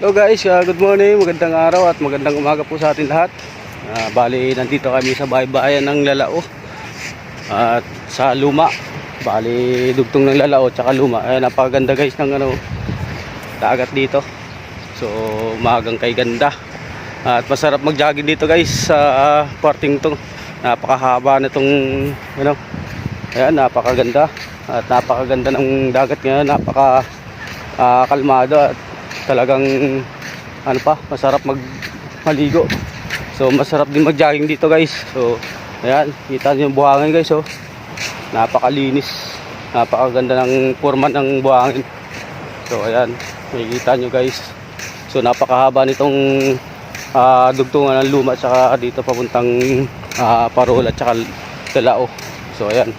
Hello guys, uh, good morning, magandang araw at magandang umaga po sa atin lahat. Uh, bali, nandito kami sa bahay-bahayan ng Lalao at sa Luma. Bali, dugtong ng Lalao at Luma. Ay, napakaganda guys ng ano, dagat dito. So, umagang kay ganda. At masarap mag-jogging dito guys sa uh, parting to. Napakahaba na itong ano, ayan, napakaganda. At napakaganda ng dagat ngayon, napaka ah, kalmado at talagang ano pa, masarap mag maligo. So masarap din mag-jogging dito guys. So ayan, kita niyo yung buhangin guys oh. Napakalinis. Napakaganda ng forma ng buhangin. So ayan, makikita niyo guys. So napakahaba nitong ah, dugtungan ng luma at dito papuntang ah, Parol at saka Dalao. So ayan.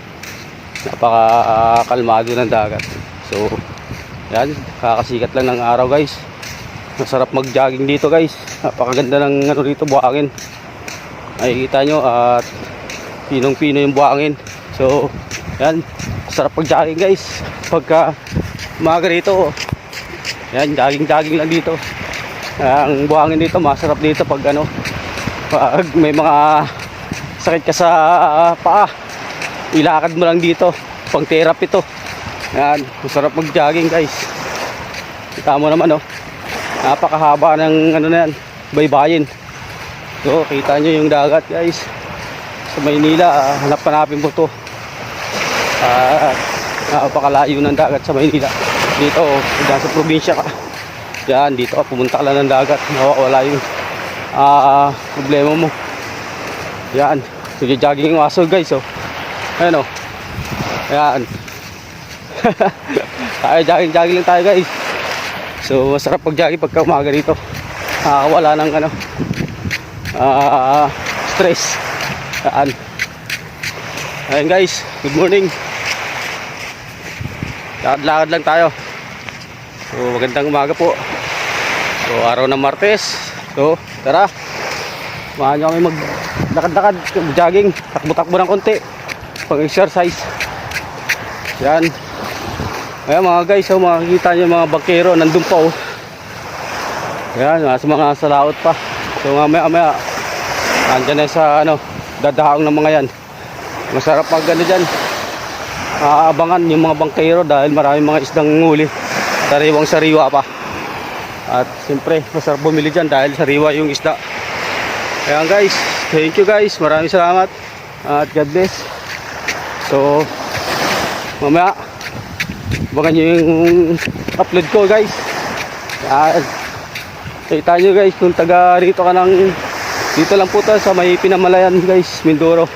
Napaka ah, kalmado ng dagat. So yan, kakasikat lang ng araw guys. Masarap mag-jogging dito guys. Napakaganda ng ano dito buhangin. Makikita nyo at pinong-pino yung buhangin. So, yan, masarap mag-jogging guys. Pagka umaga rito, yan, jogging-jogging lang dito. Ang buhangin dito, masarap dito pag ano, pag may mga sakit ka sa paa. Ilakad mo lang dito. Pang therapy to. Yan, masarap mag-jogging guys. Kita mo naman oh. Napakahaba ng ano na yan, baybayin. So, kita nyo yung dagat guys. Sa Maynila, ah, hanap-hanapin mo to. Ah, napakalayo ng dagat sa Maynila. Dito, oh, nasa probinsya ka. Yan, dito ka, pumunta ka lang ng dagat. Mawawala yung ah, problema mo. Yan, so jogging yung aso guys oh. Ayan oh. Ayan. tayo jogging jogging lang tayo guys. So masarap pag jogging pagka umaga dito. Nakakawala ng ano ah stress. Saan? ayun guys. Good morning. Lakad-lakad lang tayo. So magandang umaga po. So araw ng Martes. So tara. Samahan nyo kami maglakad-lakad, jogging, takbo-takbo ng konti, pang-exercise. Yan. Ayan mga guys, oh, makikita nyo mga bakero, nandun pa oh. Ayan, nasa mga salaot pa. So mamaya mamaya, andyan na sa ano, dadahaong ng mga yan. Masarap pag ano dyan, aabangan yung mga bangkero dahil maraming mga isdang nguli. Sariwang sariwa pa. At siyempre, masarap bumili dyan dahil sariwa yung isda. Ayan guys, thank you guys. Maraming salamat. At God bless. So, mamaya, abangan nyo yung upload ko guys. Ayan. Kita nyo guys, kung taga rito ka ng, dito lang po tayo sa may pinamalayan guys, Mindoro.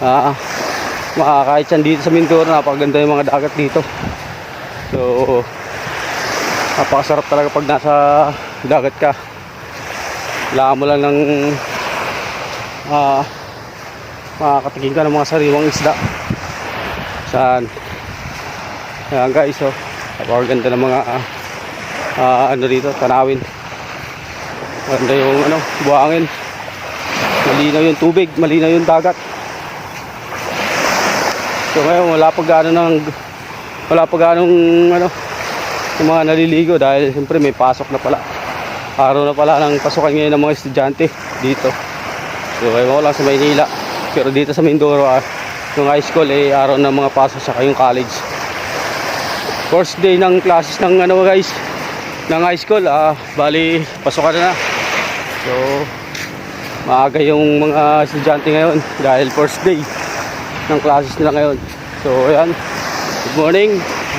Ah, makakahit yan dito sa Mindoro. Napakaganda yung mga dagat dito. So, napakasarap talaga pag nasa dagat ka kailangan mo lang ng ah makakatingin ka ng mga sariwang isda saan ayan guys oh. Napakaganda ng mga ah, ah, ano dito tanawin. Maganda yung ano buhangin. Malinaw yung tubig malinaw yung dagat. So ngayon wala pa gaano ng wala pa ganong ano yung mga naliligo dahil siyempre may pasok na pala. Araw na pala ng pasukan ngayon ng mga estudyante dito. So kayo lang sa Maynila. Pero dito sa Mindoro ah, yung high school eh araw ng mga pasok sa yung college first day ng classes ng ano guys ng high school ah, bali pasukan na so maaga yung mga estudyante ngayon dahil first day ng classes nila ngayon so ayan good morning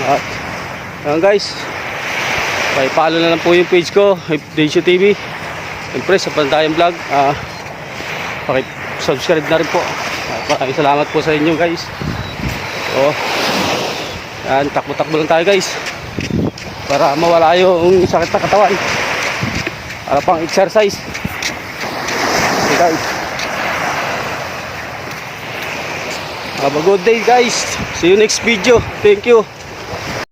at ayan guys Pakipalo na lang po yung page ko, Deisho TV. Siyempre, sa Pantayang Vlog. Ah, pakisubscribe na rin po. Maraming salamat po sa inyo guys. So, yan, takbo-takbo lang tayo guys. Para mawala yung sakit na katawan. Para pang exercise. Okay guys. Have a good day guys. See you next video. Thank you.